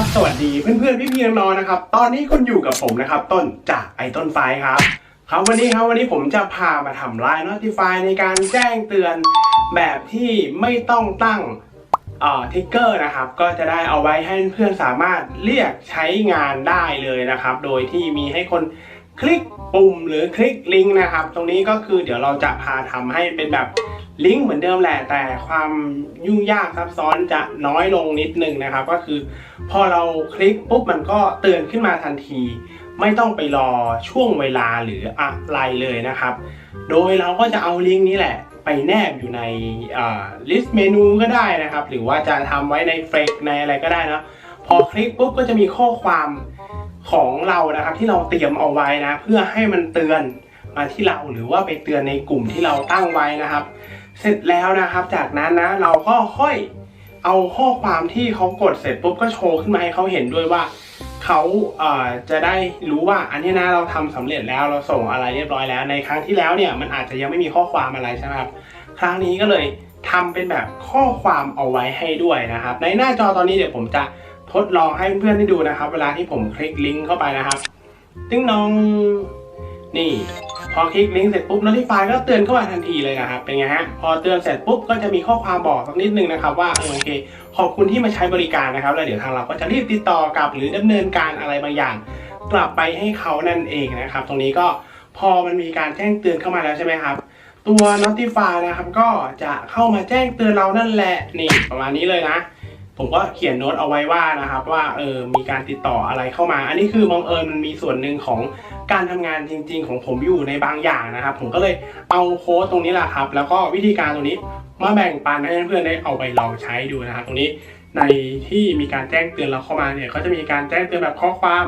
ครับ สวัสดีเพื่อนๆพี่พี่ๆน้องๆนะครับ ตอนนี้คุณอยู่กับผมนะครับ ต้นจากไอต้นไฟครับ ครับวันนี้ครับวันนี้ผมจะพามาทำไลน์ Notify ในการแจ้งเตือนแบบที่ไม่ต้องตั้งอ่อทิกเกอร์นะครับ ก็จะได้เอาไว้ให้เพื่อนสามารถเรียกใช้งานได้เลยนะครับ โดยที่มีให้คนคลิกปุ่มหรือคลิกลิงก์นะครับ ตรงนี้ก็คือเดี๋ยวเราจะพาทำให้เป็นแบบ ลิงก์เหมือนเดิมแหละแต่ความยุ่งยากซับซ้อนจะน้อยลงนิดนึงนะครับ ก็คือ พอเราคลิกปุ๊บมันก็เตือนขึ้นมาทันที ไม่ต้องไปรอช่วงเวลาหรืออะไรเลยนะครับ โดยเราก็จะเอาลิงก์นี้แหละ ไปแนบอยู่ในลิสต์เมนูก็ได้นะครับ หรือว่าจะทำไว้ในเฟกในอะไรก็ได้นะพอคลิกปุ๊บก็จะมีข้อความของเรานะครับ ที่เราเตรียมเอาไว้นะ เพื่อให้มันเตือนมาที่เราหรือว่าไปเตือนในกลุ่มที่เราตั้งไว้นะครับ เสร็จแล้วนะครับ จากนั้นนะเราก็ค่อยเอาข้อความที่เขากดเสร็จปุ๊บก็โชว์ขึ้นมาให้เขาเห็นด้วยว่าเขาเจะได้รู้ว่าอันนี้นะเราทำสำเร็จแล้วเราส่งอะไรเรียบร้อยแล้ว ในครั้งที่แล้วเนี่ยมันอาจจะยังไม่มีข้อความอะไรใช่ไหมครับครั้งนี้ก็เลยทำเป็นแบบข้อความเอาไว้ให้ด้วยนะครับ ในหน้าจอตอนนี้เดี๋ยวผมจะทดลองให้เพื่อนได้ดูนะครับ เวลาที่ผมคลิกลิงก์เข้าไปนะครับติ้งน้องนี่ พอคลิกลิงก์เสร็จปุ๊บ notify ก็เตือนเข้ามาทันทีเลยนะครับ เป็นไงฮะ พอเตือนเสร็จปุ๊บ ก็จะมีข้อความบอกสักนิดนึงนะครับว่าโอเค ขอบคุณที่มาใช้บริการนะครับ แล้วเดี๋ยวทางเราก็จะรีบติดต่อกลับ หรือดำเนินการอะไรบางอย่าง กลับไปให้เขานั่นเองนะครับ ตรงนี้ก็พอมันมีการแจ้งเตือนเข้ามาแล้วใช่ไหมครับ ตัว notify นะครับ ก็จะเข้ามาแจ้งเตือนเรานั่นแหละ นี่ประมาณนี้เลยนะ ผมก็เขียนโน้ตเอาไว้ว่านะครับว่าเออมีการติดต่ออะไรเข้ามา อันนี้คือบังเอิญมันมีส่วนหนึ่งของการทำงานจริง ๆ ของผมอยู่ในบางอย่างนะครับ ผมก็เลยเอาโค้ดตรงนี้แหละครับ แล้วก็วิธีการตรงนี้มาแบ่งปันให้เพื่อนๆได้เอาไปลองใช้ดูนะครับ ตรงนี้ในที่มีการแจ้งเตือนเราเข้ามาเนี่ยก็จะมีการแจ้งเตือนแบบข้อความ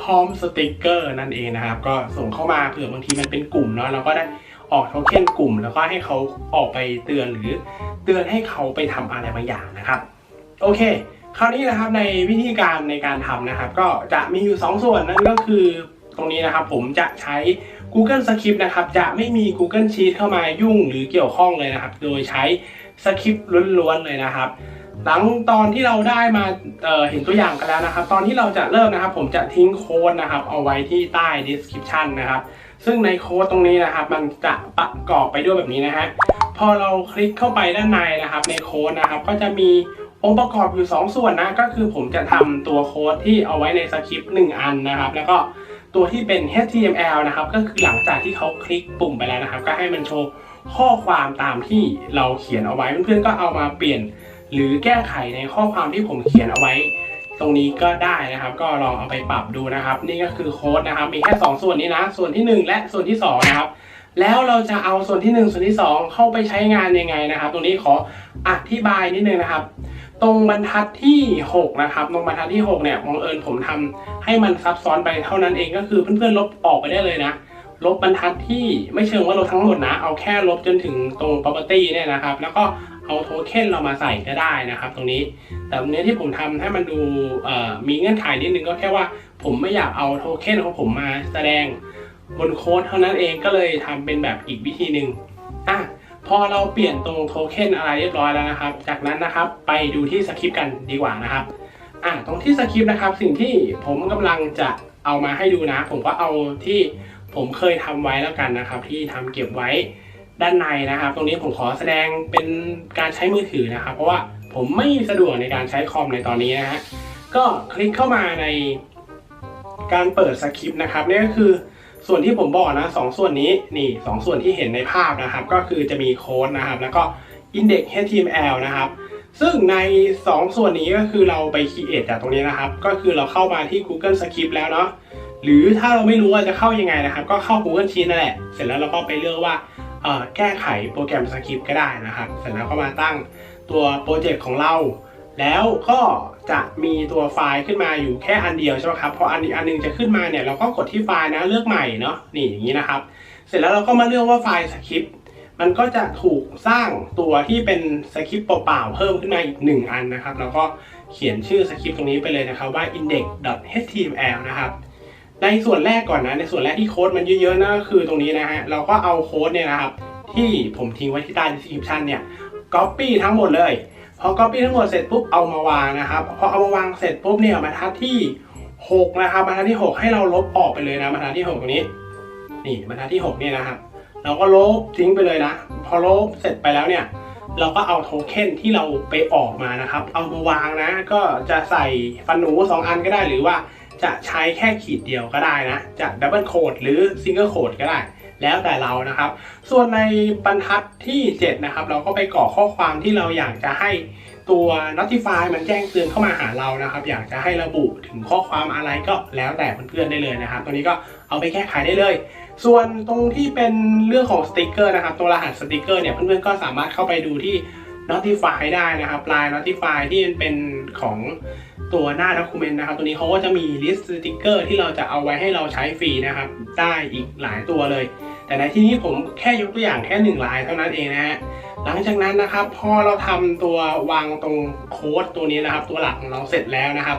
พร้อมสติกเกอร์นั่นเองนะครับ ก็ส่งเข้ามาเผื่อบางทีมันเป็นกลุ่มเนาะเราก็ได้ออกโทเค็นกลุ่ม แล้วก็ให้เขาออกไปเตือนหรือเตือนให้เขาไปทำอะไรบางอย่างนะครับ โอเค คราวนี้นะครับในวิธีการในการทำนะครับ ก็จะมีอยู่ 2 ส่วนนั่นก็คือตรงนี้นะครับผมจะใช้ Google Script นะครับ จะไม่มี Google Sheet เข้ามายุ่งหรือเกี่ยวข้องเลยนะครับ โดยใช้สคริปต์ล้วนๆเลยนะครับ หลังตอนที่เราได้มาเเห็นตัวอย่างกันแล้วนะครับ ตอนที่เราจะเริ่มนะครับ ผมจะทิ้งโค้ดนะครับ เอาไว้ที่ใต้ description นะครับ ซึ่งในโค้ดตรงนี้นะครับ มันจะประกอบไปด้วยแบบนี้นะฮะพอเราคลิกเข้าไปด้านในนะครับ ในโค้ดนะครับ ก็จะมี องค์ประกอบอยู่ 2 ส่วนนะ ก็คือผมจะทำตัวโค้ดที่เอาไว้ในสคริปต์1อันนะครับ แล้วก็ตัวที่เป็น HTML นะครับ ก็คือหลังจากที่เขาคลิกปุ่มไปแล้วนะครับ ก็ให้มันโชว์ข้อความตามที่เราเขียนเอาไว้เพื่อนๆก็เอามาเปลี่ยน หรือแก้ไขในข้อความที่ผมเขียนเอาไว้ ตรงนี้ก็ได้นะครับ ก็ลองเอาไปปรับดูนะครับ นี่ก็คือโค้ดนะครับ มีแค่ 2 ส่วนนี้นะ ส่วนที่ 1 และส่วนที่ 2 นะครับแล้วเราจะเอาส่วนที่ 1 ส่วนที่ 2 เข้าไปใช้งานยังไงนะครับ ตรงนี้ขออธิบายนิดนึงนะครับ ตรงบรรทัดที่ 6 นะครับ ตรงบรรทัดที่ 6 เนี่ยบังเอิญผมทำให้มันซับซ้อนไปเท่านั้นเองก็คือเพื่อนๆลบออกไปได้เลยนะ ลบบรรทัดที่ไม่เชิงว่าลบทั้งหมดนะ เอาแค่ลบจนถึงตรง property เนี่ยนะครับ แล้วก็เอาโทเค็นเรามาใส่ก็ได้นะครับ ตรงนี้ แต่เนี้ยที่ผมทำให้มันดูมีเงื่อนไขนิดนึงก็แค่ว่าผมไม่อยากเอาโทเค็นของผมมาแสดงบนโค้ดเท่านั้นเองก็เลยทำเป็นแบบอีกวิธีหนึ่งอะ พอเราเปลี่ยนตรงโทเค็นอะไรเรียบร้อยแล้วนะครับ จากนั้นนะครับไปดูที่สคริปต์กันดีกว่านะครับอะตรงที่สคริปต์นะครับ สิ่งที่ผมกำลังจะเอามาให้ดูนะ ผมก็เอาที่ผมเคยทำไว้แล้วกันนะครับ ที่ทำเก็บไว้ด้านในนะครับ ตรงนี้ผมขอแสดงเป็นการใช้มือถือนะครับ เพราะว่าผมไม่สะดวกในการใช้คอมในตอนนี้นะฮะก็คลิกเข้ามาในการเปิดสคริปต์นะครับนี่ก็คือ ส่วนที่ผมบอกนะสองส่วนนี้นี่สองส่วนที่เห็นในภาพนะครับ ก็คือจะมีโค้ดนะครับ แล้วก็ index html นะครับ ซึ่งใน 2 ส่วนนี้ก็คือเราไป create จากตรงนี้นะครับ ก็คือเราเข้ามาที่ Google Script แล้วเนาะหรือถ้าเราไม่รู้ว่าจะเข้ายังไงนะครับ ก็เข้า Google Sheet นั่นแหละ เสร็จแล้วเราก็ไปเลือกว่าแก้ไขโปรแกรมสคริปต์ก็ได้นะครับ เสร็จแล้วก็มาตั้งตัวโปรเจกต์ของเรา แล้วก็จะมีตัวไฟล์ขึ้นมาอยู่แค่อันเดียวใช่ไหมครับพออันอีกอันหนึงจะขึ้นมาเนี่ยเราก็กดที่ไฟล์นะเลือกใหม่เนาะนี่อย่างนี้นะครับ เสร็จแล้วเราก็มาเลือกว่าไฟล์สคริปต์มันก็จะถูกสร้างตัวที่เป็นสคริปต์เปล่าๆเพิ่มขึ้นมาอีกหนึ่งอันนะครับ แล้วก็เขียนชื่อสคริปต์ตรงนี้ไปเลยนะครับว่า index.html นะครับ ในส่วนแรกก่อนนะ ในส่วนแรกที่โค้ดมันเยอะๆนั่นก็คือตรงนี้นะฮะเราก็เอาโค้ดเนี่ยนะครับ ที่ผมทิ้งไว้ที่ใต้ description เนี่ย copy ทั้งหมดเลย พอ copy ทั้งหมดเสร็จปุ๊บเอามาวางนะครับพอเอามาวางเสร็จปุ๊บเนี่ยบรรทัดที่ 6 นะครับบรรทัดที่ 6 ให้เราลบออกไปเลยนะบรรทัดที่6ตรงนี้ นี่บรรทัดที่6เนี่ยนะครับเราก็ลบทิ้งไปเลยนะ พอลบเสร็จไปแล้วเนี่ย เราก็เอาโทเค็นที่เราไปออกมานะครับ เอามาวางนะ ก็จะใส่ฟันหนู 2 อันก็ได้หรือว่าจะใช้แค่ขีดเดียวก็ได้นะ จะดับเบิลโคดหรือซิงเกิลโคดก็ได้ แล้วแต่เรานะครับ ส่วนในบรรทัดที่ 7 นะครับ เราก็ไปกรอกข้อความที่เราอยากจะให้ตัว notify มันแจ้งเตือนเข้ามาหาเรานะครับ อยากจะให้ระบุถึงข้อความอะไรก็แล้วแต่เพื่อนๆได้เลยนะครับ ตัวนี้ก็เอาไปแก้ไขได้เลย ส่วนตรงที่เป็นเรื่องของสติกเกอร์นะครับ ตัวรหัสสติกเกอร์เนี่ยเพื่อนๆก็สามารถเข้าไปดูที่ notify ได้นะครับ line notify ที่เป็นของตัวหน้า document นะครับ ตัวนี้เขาก็จะมี list สติกเกอร์ที่เราจะเอาไว้ให้เราใช้ฟรีนะครับ ได้อีกหลายตัวเลย แต่ในที่นี้ผมแค่ยกตัวอย่างแค่หนึ่งลายเท่านั้นเองนะฮะหลังจากนั้นนะครับพอเราทำตัววางตรงโค้ดตัวนี้นะครับ ตัวหลักของเราเสร็จแล้วนะครับ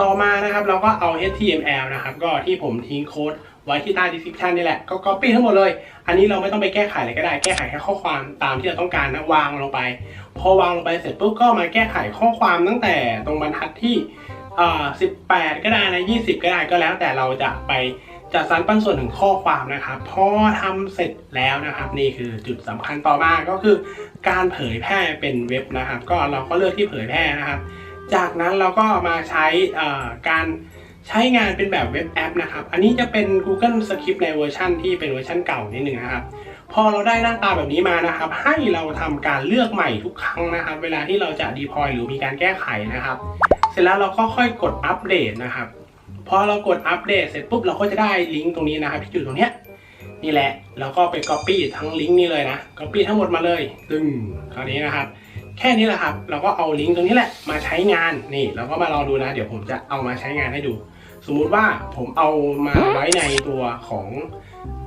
ต่อมานะครับเราก็เอา HTML นะครับ ก็ที่ผมทิ้งโค้ด ไว้ที่ใต้ description นี่แหละก็ copy ทั้งหมดเลย อันนี้เราไม่ต้องไปแก้ไขอะไรก็ได้ แก้ไขแค่ข้อความตามที่เราต้องการนะวางลงไป พอวางลงไปเสร็จปุ๊บก็มาแก้ไขข้อความตั้งแต่ตรงบรรทัดที่อ่า18ก็ได้นะ20ก็ได้ก็แล้ว แต่เราจะไปจัดสรรปันส่วนถึงข้อความนะครับพอทำเสร็จแล้วนะครับ นี่คือจุดสำคัญต่อมาก็คือ การเผยแพร่เป็นเว็บนะครับ ก็เราก็เลือกที่เผยแพร่นะครับ จากนั้นเราก็มาใช้การ ใช้งานเป็นแบบเว็บแอปนะครับ อันนี้จะเป็น Google Script ในเวอร์ชันที่เป็นเวอร์ชันเก่านิดนึงนะครับ พอเราได้หน้าตาแบบนี้มานะครับ ให้เราทำการเลือกใหม่ทุกครั้งนะครับ เวลาที่เราจะ deploy หรือมีการแก้ไขนะครับ เสร็จแล้วเราก็ค่อยกดอัปเดตนะครับ พอเรากดอัปเดตเสร็จปุ๊บเราก็จะได้ลิงก์ตรงนี้นะครับที่อยู่ตรงเนี้ยนี่แหละ แล้วก็ไป Copy ทั้งลิงก์นี้เลยนะ Copy ทั้งหมดมาเลยตึงคราวนี้นะครับ แค่นี้แหละครับ เราก็เอาลิงก์ตรงนี้แหละมาใช้งาน นี่ เราก็มาลองดูนะ เดี๋ยวผมจะเอามาใช้งานให้ดู สมมุติว่าผมเอามาไว้ในตัวของ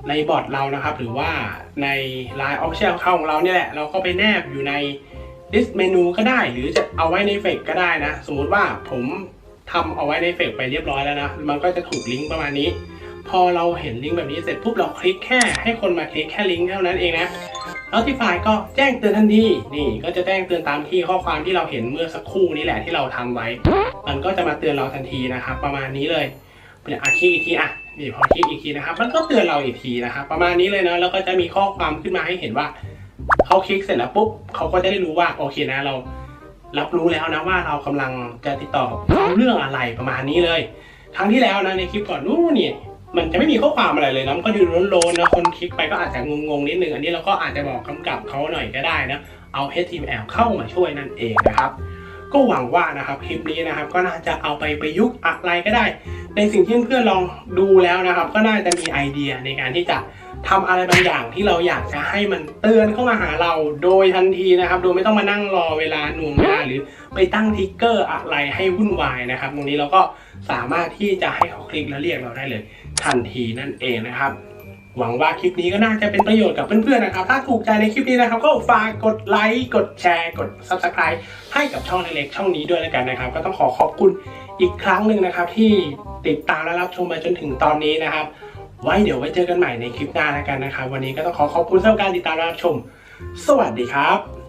ในบอร์ดเรานะครับ หรือว่าใน Line Official เข้าของเราเนี่ยแหละ เราก็ไปแนบอยู่ใน list menu ก็ได้ หรือจะเอาไว้ในเฟกก็ได้นะ สมมุติว่าผมทำเอาไว้ในเฟกไปเรียบร้อยแล้วนะ มันก็จะถูกลิงก์ประมาณนี้ พอเราเห็นลิงก์แบบนี้เสร็จปุ๊บเราคลิกแค่ให้คนมาคลิกแค่ลิงก์เท่านั้นเองนะ Notify ก็แจ้งเตือนทันทีนี่ก็จะแจ้งเตือนตามที่ข้อความที่เราเห็นเมื่อสักครู่นี้แหละที่เราทำไว้ มันก็จะมาเตือนเราทันทีนะครับ ประมาณนี้เลยเนี่ยอะคลิกอีกทีอะนี่พอคลิกอีกทีนะครับ มันก็เตือนเราอีกทีนะครับ ประมาณนี้เลยนะแล้วก็จะมีข้อความขึ้นมาให้เห็นว่าเขาคลิกเสร็จแล้วปุ๊บเขาก็จะได้รู้ว่าโอเคนะเรารับรู้แล้วนะว่าเรากำลังจะติดต่อเขาเรื่องอะไรประมาณนี้เลย ครั้งที่แล้วนะในคลิปก่อนนู้นเนี่ย มันจะไม่มีข้อความอะไรเลยนะมันก็ดูโลนๆนะคนคลิกไปก็อาจจะงงๆนิดนึงอันนี้เราก็อาจจะบอกกำกับเขาหน่อยก็ได้นะเอา HTML เข้ามาช่วยนั่นเองนะครับก็หวังว่านะครับคลิปนี้นะครับก็น่าจะเอาไปประยุกต์อะไรก็ได้ ในสิ่งที่เพื่อนๆลองดูแล้วนะครับ ก็น่าจะมีไอเดียในการที่จะ ทำอะไรบางอย่างที่เราอยากจะให้มันเตือนเข้ามาหาเราโดยทันทีนะครับ โดยไม่ต้องมานั่งรอเวลาหน่วงเวลาหรือไปตั้งทิกเกอร์อะไรให้วุ่นวายนะครับ ตรงนี้เราก็สามารถที่จะให้เขาคลิกแล้วเรียกเราได้เลยทันทีนั่นเองนะครับหวังว่าคลิปนี้ก็น่าจะเป็นประโยชน์กับเพื่อนๆนะครับ ถ้าถูกใจในคลิปนี้นะครับ ก็ฝากกดไลค์ กดแชร์ กด Subscribe ให้กับช่องเล็กๆช่องนี้ด้วยแล้วกันนะครับ ก็ต้องขอขอบคุณอีกครั้งหนึ่งนะครับ ที่ติดตามและรับชมมาจนถึงตอนนี้นะครับ ไว้เดี๋ยวไว้เจอกันใหม่ในคลิปหน้าแล้วกันนะครับ วันนี้ก็ต้องขอขอบคุณสำหรับการติดตามรับชม สวัสดีครับ